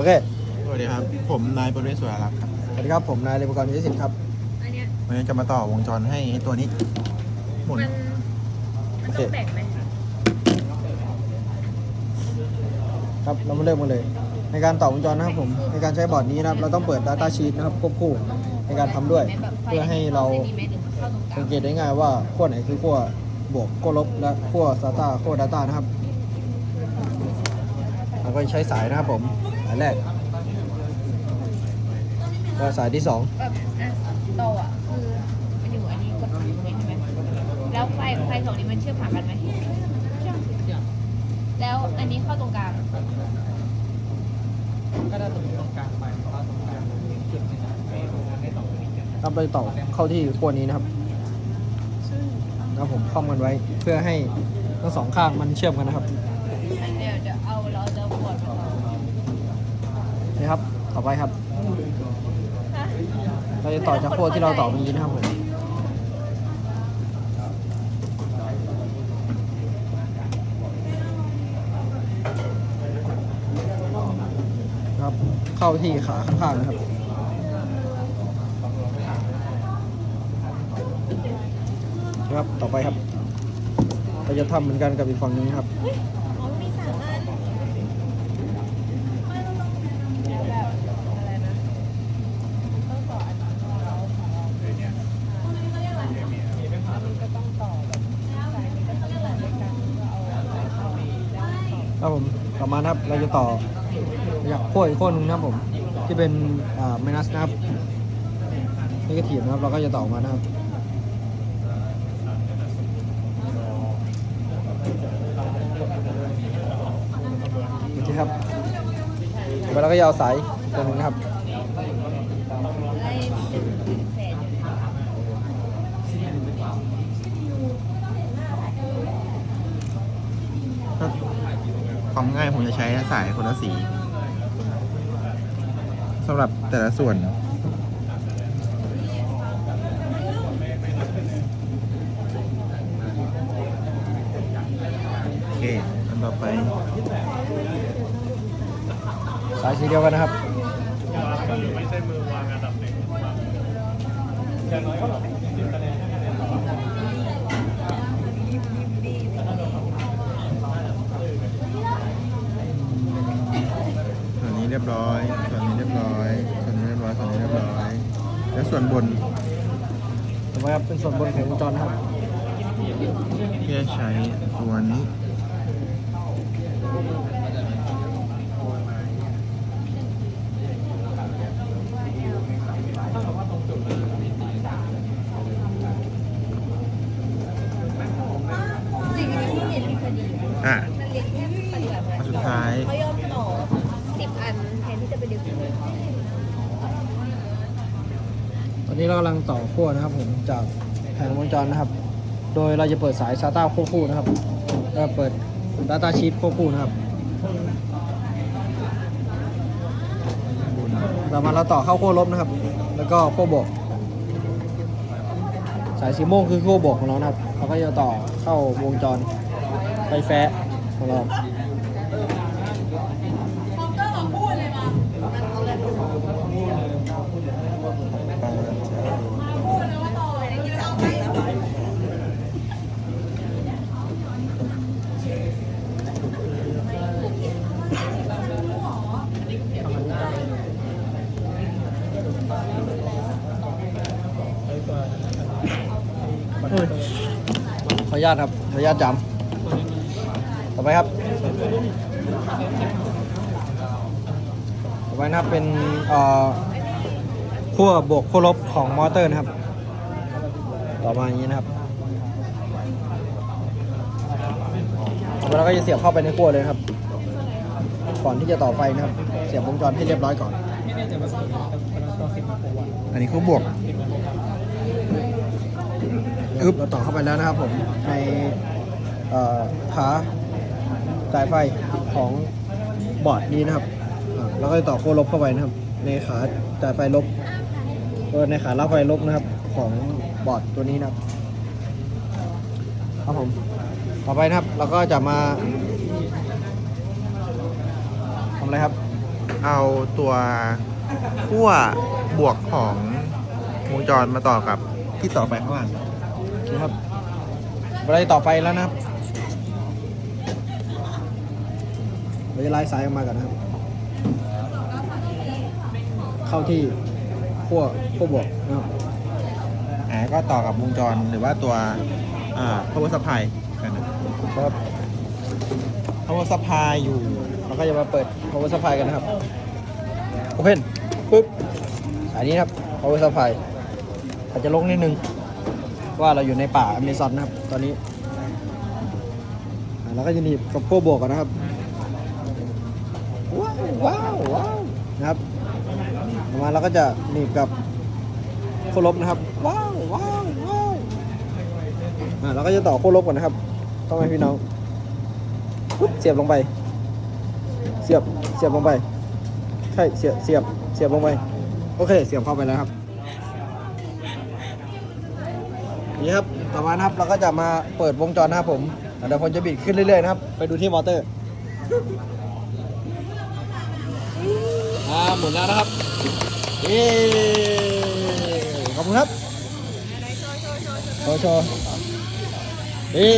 โอเคสวัสดีครับ ผมนายบริเวศสุรารักษ์ครับสวัสดีครับผมนายเลมกรวิจิตรครับอันเนี้ยวันนี้จะมาต่อวงจรให้ไอ้ตัวนี้หมุน มันมันต้องแบ่งไหมครับเรามาเริ่มกันเลย ในการต่อวงจรนะครับผมในการใช้บอร์ดนี้นะครับเราต้องเปิด Data Sheet นะครับควบคู่ในการทำด้วย เพื่อให้เราสังเกตได้ง่ายว่าขั้วไหนคือขั้วบวกขั้วลบและขั้ว SATA ขั้ว Data นะครับเราก็จะใช้สายนะครับผม สายแรกก็สายที่สองแบบอะโตอะคือมันอยู่อันนี้กดตรงนี้ใช่ไหมแล้วไฟไฟสองนี้มันเชื่อมหากันไหมเชื่อมแล้วอันนี้เข้าตรงกลางเราไปต่อเข้าที่ขั้วนี้นะครับนะครับผมคล่อมกันไว้เพื่อให้ทั้งสองข้างมันเชื่อมกันนะครับ เดี๋ยวจะเอาเราจะปวดมันออก นี่ ครับ ต่อไปครับฮะเราจะต่อจากขั้วที่เราต่อเมื่อกี้นะครับผมครับ เข้าที่ขาข้างๆนะครับครับ ต่อไปครับ เราจะทำเหมือนกันกับอีกฝั่งหนึงครับ อ๋อมีสามอันแบบอะไรนะต้องต่ออันนี้ของเราของเรามันก็ต้องต่อแบบสายนี้ก็ต้องต่อด้วยกันก็เอาสายเข้าแล้วต่อ ครับผมต่อมาครับเราจะต่อจากขั้วอีกขั้วหนึงนะครับผม ที่เป็นอ่าไมนัสนะครับนี่ก็ถีบนะครับ เราก็จะต่อมานะครับโอเคครับต่อไปเราก็ยาวสายตัวนึงนะครับ ไล่เป็นแสนอยู่นะ ความง่ายผมจะใช้สายคนละสีสำหรับแต่ละส่วนโอเคอันต่อไป สายสีเดียวกันนะครับส่วนนี้เรียบร้อย ส่วนนี้เรียบร้อย ส่วนนี้เรียบร้อย ส่วนนี้เรียบร้อย แล้ วนบนต่อไปครับเป็นส่วนบนของวงจรครับที่จะใช้ตัวนี้ สิ่งที่เห็นคดี อะ มันเรียนแค่ปฏิบัติ อันสุดท้าย เขายอมต่อสิบอันแทนที่จะไปเรียนสิบอัน ตอ นี้เรากำลังต่อขั้วนะครับผมจากแผงวงจรนะครับ โดยเราจะเปิดสาย SATA ควบคู่นะครับแล้วเปิด Data Sheet ควบคู่นะครับต่อมาเราต่อเข้าขั้วลบนะครับ แล้วก็ขั้วบวก สายสีม่วงคือขั้วบวกของเรานะครับ เราก็จะต่อเข้าวงจรไฟแฟ้ของเรา นุญาตครับขออนุญาตจำต่อไปครับ ต่อไปนะครับเป็นเอ่อขั้วบวกขั้วลบของมอเตอร์นะครับ ต่อมาอย่างนี้นะครับต่อไปเราก็จะเสียบเข้าไปในขั้วเลยครับ ก่อนที่จะต่อไฟนะครับ เสียบวงจรให้เรียบร้อยก่อน อันนี้เขาบวก อึ๊บเราต่อเข้าไปแล้วนะครับผมในขาสายไฟของบอร์ดนี้นะครับแล้วก็ต่อโค้ลบเข้าไปนะครับ ในขาจ่ายไฟลบในขารับไฟลบนะครับ ของบอร์ดตัวนี้นะครับครับผมต่อไปนะครับเราก็จะมาทำอะไรครับ เอาตัวขั้วบวกของวงจรมาต่อกับที่ต่อไปข้างล่าง นะครับเราจะต่อไฟแล้วนะครับเราจะไล่สายออกมาก่อนนะครับ เข้าที่ขั้วขั้วบวกนะครับอ่าก็ต่อกับวงจรหรือว่าตัวอ่า power supply กันนะครับ power supply อยู่ เราก็จะมาเปิด power supply กันนะครับ open ปุ๊บสายนี้นะครับ power supply อาจจะลงนิดนึง ว่าเราอยู่ในป่าอเมซอนนะครับ ตอนนี้อ่าเราก็จะหนีบกับขั้วบวกก่อนนะครับ ว้าวว้าวว้าวนะครับต่อมาเราก็จะหนีบกับขั้วลบนะครับ ว้าวว้าวว้าวอ่าเราก็จะต่อขั้วลบก่อนนะครับ ต้องให้พี่น้องปุ๊บเสียบลงไป เสียบเสียบลงไป ใช่เสียบเสียบเสียบลงไป โอเค เสียบเข้าไปแล้วครับ นี่ครับต่อมานะครับเราก็จะมาเปิดวงจรนะครับผมเดี๋ยวผมจะบิดขึ้นเรื่อยๆนะครับ ไปดูที่มอเตอร์อ่าหมุนแล้วนะครับเย้ขอบคุณครับโชว์โชว์เย้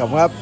ขอบคุณครับ